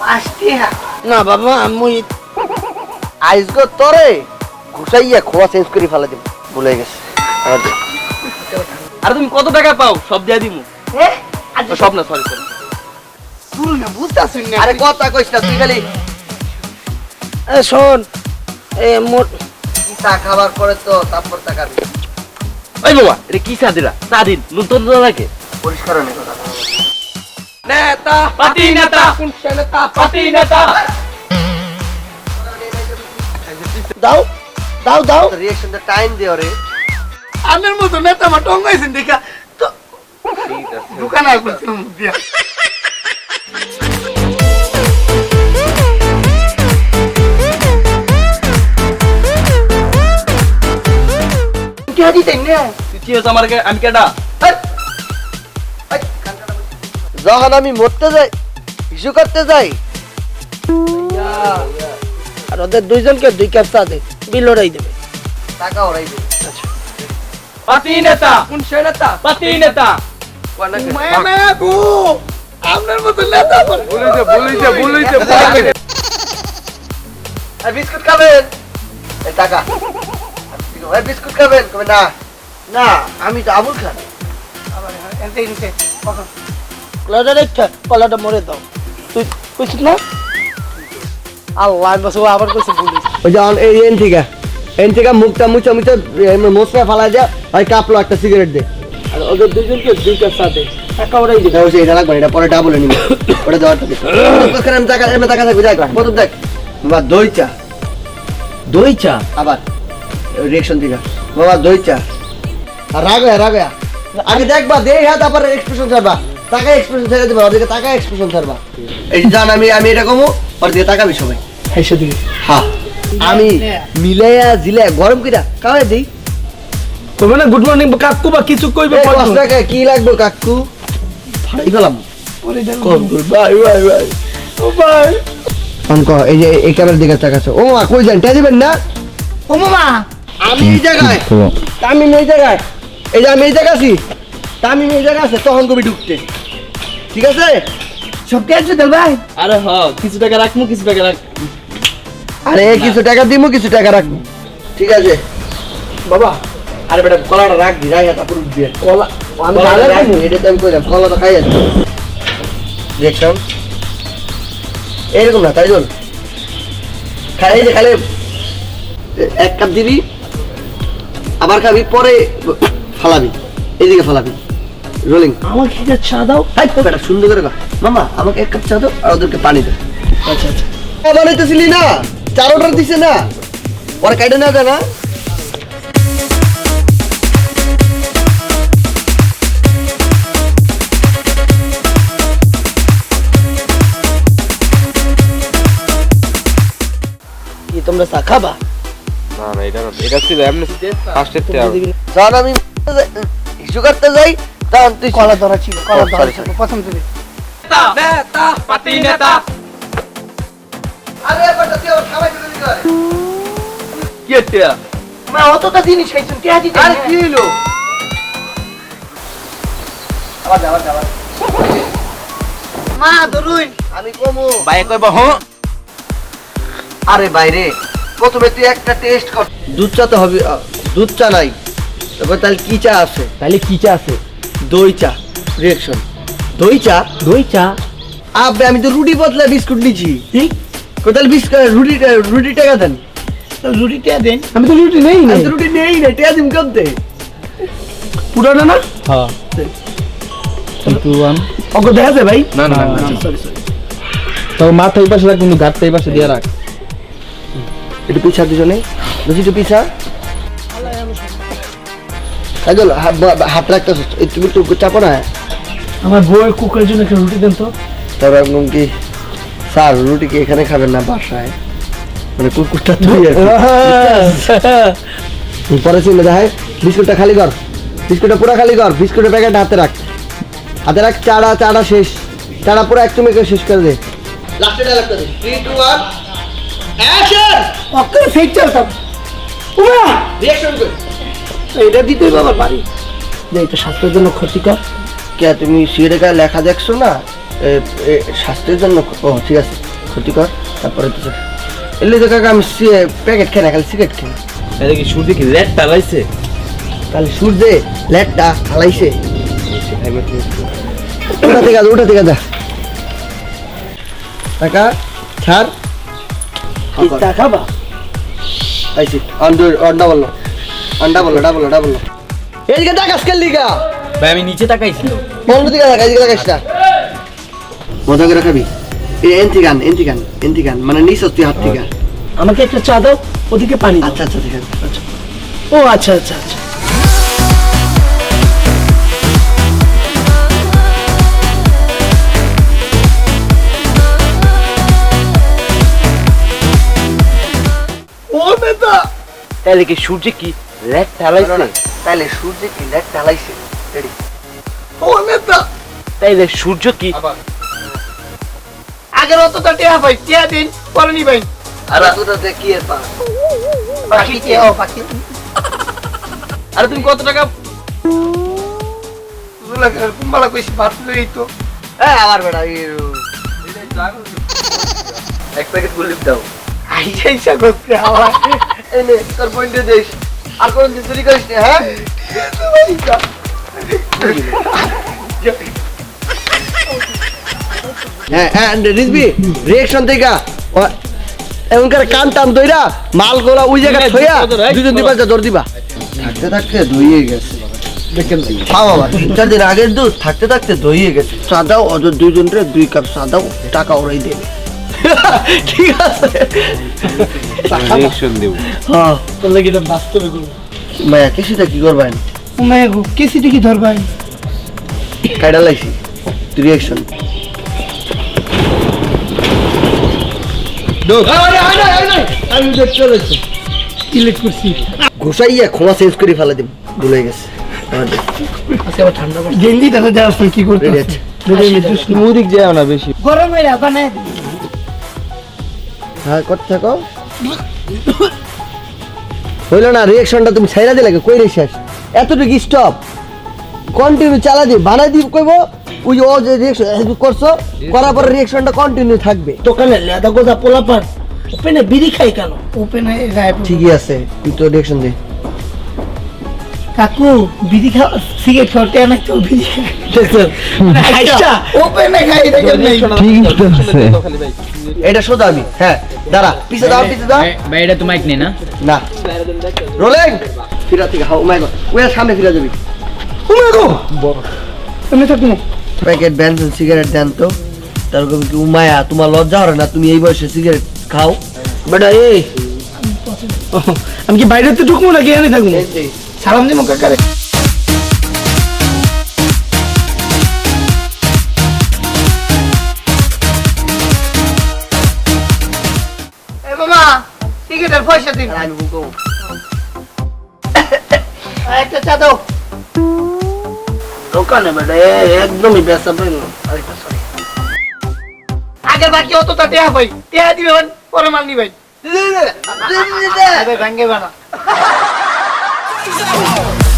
পাঁচটি হ্যাঁ না বাবা আমি আইসগো তরে ঘুষাইয়া খোয়া চেঞ্জ করে ফেলা দিব। ভুলে গেছে। আর তুমি কত টাকা পাও? সব দিয়া দিমু। সব না সরি সরি শুরু না বুঝতেছুন না আরে কথা কইস না তুই খালি। এ, শোন এ মোর চা খাবার পরে তো তারপর ওই বাবা এটা কি চা দিলা? চা দিন তো লাগে পরিষ্কার নেই কথা সে নেতা পাতি নেতা। দাও দাও দাও। রিঅ্যাকশনটা টাইম দিও রে। আনের মতো নেতা আমার টঙ্গাইছেন দেখা। তো দোকান আর বলছিলাম দিয়া। কে দিতেন না তুই কি আমার আমি কেডা? যখন আমি মরতে যাই ইস্যু করতে যাই আর ওদের দুইজনকে দুই কাপ চা দে বিল ওরাই দেবে। টাকা ওরাই দেবে। পাতি নেতা। কোন সে নেতা? পাতি নেতা। মায়া মায়া গো আপনার মতো নেতা আমার বলিছে বলিছে বলিছে বিস্কুট খাবেন? টাকা। বিস্কুট খাবেন? না? না আমি তো আবুল খান। আবার কলাটা রেখা কলাটা মরে দাও। তুই কইছিস না? আল্লাহ আমি বসে আবার কইছি বলিস ওই যখন এই এন থেকে এন থেকে মুখটা মুছে মুছে মোসরা ফালা যা ওই কাপলো একটা সিগারেট দে। আর ওদের দুইজনকে দুই কাপ চা দে। টাকা ওরাই দেবে এটা এটা লাগবে এটা পরে ডাবল নিবি। ওটা দেওয়ার থাকে। আমি টাকা আমি টাকা থাকবে দেখ বাবা দই চা। দই চা? আবার। রিয়েকশন দিকা বাবা দই চা। আর রাগ রাগ আগে দেখবা দে হ্যাঁ তারপরে এক্সপ্রেশন টাকা এক্সপ্রেশন ছেড়ে দিবা ওদিকে টাকা এক্সপ্রেশন ছাড়বা। এই জান আমি আমি এটা কমু ওর দিকে তাকাবি সবাই। হেসে দিবি হ্যাঁ আমি মিলাইয়া জিলে গরম কিরা দিই। না গুড মর্নিং কাকু বা কিছু কইবে এই পাঁচ টাকা কি লাগবে কাকু? ফাড়াই গেলাম বাই বাই বাই ও বাই অঙ্ক এই যে এই ক্যামেরার দিকে তাকাচ্ছে। ও মা কই যান টা দিবেন না? ও মামা। আমি এই জায়গায় তামিম এই জায়গায়। এই যে আমি এই জায়গায় আছি তামিম এই জায়গায় আছে তখন কবি ঢুকতে ঠিক আছে? সব কে আছে দেল ভাই? আরে হ কিছু টাকা রাখমু কিছু টাকা রাখ আরে কিছু টাকা দিমু কিছু টাকা রাখব। ঠিক আছে? বাবা আরে বেটা কলাটা রাখ রাখবি রাখা তারপর উঠবি কলা আমি জানি রাখবি এটা তো আমি কইলাম কলা তো খাই আছে রিয়েকশন এরকম না তাই জল খাই যে খালি। এক কাপ দিবি আবার খাবি পরে ফালাবি। এইদিকে ফালাবি। রোলিং আমার খিদে চা দাও। হাই তো বেটা সুন্দর করে। মামা আমাকে এক কাপ চা দাও আর ওদেরকে পানি দাও। আচ্ছা আচ্ছা। বানাইতেছিলি না? চার অর্ডার দিছে না? ওরা কাইটে না দেয় না? কি তোমরা চা খাবা? না না এটা এটা ছিল এমনি না? যখন আমি করতে যাই। তুই কলা ধরা ছিল কলা ধরা ছিল প্রথম থেকে। নেতা পাতি নেতা। আরে বেটা তুই আমার খাবার দিতে দিতে কি এটা মা অতটা জিনিস খাইছেন কে দিতেন আরে কি হলো আবার আবার আবার মা ধরুন। আমি কমু। ভাই কইব হ্যাঁ আরে বাইরে প্রথমে তুই একটা টেস্ট কর। দুধ চা তো হবে দুধ চা নাই। তারপর তাহলে কি চা আছে? তাহলে কি চা আছে? দই চা রিয়েকশন দই চা দই চা আবে আমি তো রুটি বদলা বিস্কুট নিছি। কোথায় বিস্কুট রুটি রুটি টাকা দেন। রুটি কে দেন। আমি তো রুটি নেই তো রুটি নেই না টাকা দিম করতে পুরানো না? হ্যাঁ। কিন্তু ওকে দেখা যায় ভাই? না না না তো মাথা এই পাশে রাখ কিন্তু গাঁটটা এই পাশে দিয়ে রাখ। একটু পিছা দুজনে। একটু পিছা। কাজল হাত রাখতে তুমি একটু চাপো না। আমার বউয়ের কুকের জন্য একটা রুটি দেন তো। তারপর একদম কি স্যার রুটি কি এখানে খাবেন না বাসায়? মানে কুকুরটা তুই। পরে ছিল দেখায় বিস্কুটটা খালি কর বিস্কুটটা পুরো খালি কর বিস্কুটের প্যাকেট হাতে রাখ। হাতে রাখ চাড়া চাড়া শেষ। চাড়া পুরো এক চুমে শেষ করে দে। লাস্টে ডায়লগটা দে 3 2 1 অ্যাকশন অক্কর ফেক চলতাম। উমা রিঅ্যাকশন কর। এটা দিতেই বাবার বাড়ি। যে এটা স্বাস্থ্যের জন্য ক্ষতিকর। কে তুমি সিগারেটে লেখা দেখছ না? স্বাস্থ্যের জন্য ও ঠিক আছে ক্ষতি কর তারপরে তো এলে তো কাকা আমি প্যাকেট খাই না খালি সিগারেট খাই এটা কি শুরু দেখি রেড টালাইছে খালি সূর্যে লেটটা হালাইছে ওটা থেকে ওটা থেকে যা। কাকা ছাড়। খাবা? আইছি অন্ডা অন্ডা বলল অন্ডা বলল ডাবল ডাবল এইদিকে তাকাস কেন লিগা। ভাই আমি নিচে তাকাইছি বন্ধ দিকে তাকা এইদিকে তাকাস না মজা করে খাবি। এই এনতি গান গান মানে নিস তুই হাত থেকে। আমাকে একটা চা দাও ওদিকে পানি আচ্ছা আচ্ছা ঠিক আছে আচ্ছা। ও আচ্ছা আচ্ছা আচ্ছা। ও নেতা তাহলে কি সূর্য কি? রেড টালাইছে তাইলে সূর্যে কি লেট ঢালাইছে রেডি ও নেতা তাইলে সূর্য কি আগের অতটা টিয়া ভাই টিয়া দিন পরে নি ভাই আর দুটো দেখ কি পা বাকি টিয়া ও বাকি আরে তুমি কত টাকা দুলা কুম্বালা কইছি ভাত লই তো হ্যাঁ আমার বেটা এই এক প্যাকেট গুলিপ দাও আইসা ইসা করতে আমার এই তোর পয়েন্টে দিস আর কোন দিন চুরি করিস না হ্যাঁ? হ্যাঁ হ্যাঁ রিজবি রিয়েকশন থেকে এমনকার কান টান দইরা মাল গোলা ওই জায়গায় থইয়া দুজন দিবা যা দৌড় দিবা। থাকতে থাকতে দইয়ে গেছে। তিন চার দিন আগের দুধ থাকতে থাকতে দইয়ে গেছে। সাদাও ওদের দুইজন দুই কাপ সাদাও টাকা ওরাই দেবে। ঠিক আছে রিয়েকশন দেব। হ্যাঁ। লাগি এটা বাস্তবে করব? মায়া কি করবেন? মেয়ে গো কেসিটি কি ধরবাই কাইডা লাইছি রিয়েকশন আমি দেখ চলেছি সিলেক্ট করছি। ঘুষাইয়া খোলা চেঞ্জ করে ফেলা দিম ভুলে গেছে। ঠান্ডা গেঞ্জি দেখা যায় কি করতে মুদিক যায় না বেশি। গরম হয়ে বানায় হ্যাঁ করতে থাকো। হইল না রিয়াকশনটা তুমি ছাইরা দিলে কই রে শেষ। এতটুকু স্টপ কন্টিনিউ চালা দি বানাই দিব কইব ওই যে ও যে রিয়াকশন করছ করার পরে রিয়েকশনটা কন্টিনিউ থাকবে। দোকানে লেদা গোদা পোলা পান ওপেনে বিড়ি খাই কেন? ওপেনে ঠিকই আছে তুই তো রিয়েকশন দে। কাকু বিড়ি খাওয়া সিগারেট তো বিড়ি খাই ওপেনে খাই দেখেন নাই এটা শোধ আমি। হ্যাঁ দাঁড়া পিছে দাও পিছে দাও। ভাই এটা তো মাইক নেই না? না। রোলিং ফিরা থেকে হাও মাই গড ওই সামনে ফিরা যাবি। এমনি থাকব প্যাকেট বেনজিন সিগারেট দেন তো। তারপর কি উমায়া তোমার লজ্জা হবে না তুমি এই বয়সে সিগারেট খাও? বেটা এই। আমি কি বাইরে তো ঢুকবো নাকি? এখানে থাকব। সালাম দিমো কাকারে। মামা টিকিটের পয়সা দিন। একটা চা দাও। দোকানে বেটা একদমই ব্যস্ত পাইল আরেকটা সরি। আগের বাকি অতটা টিয়া ভাই টিয়া দিবে পরে মাল নি ভাই ভাঙ্গে বানা। Oh.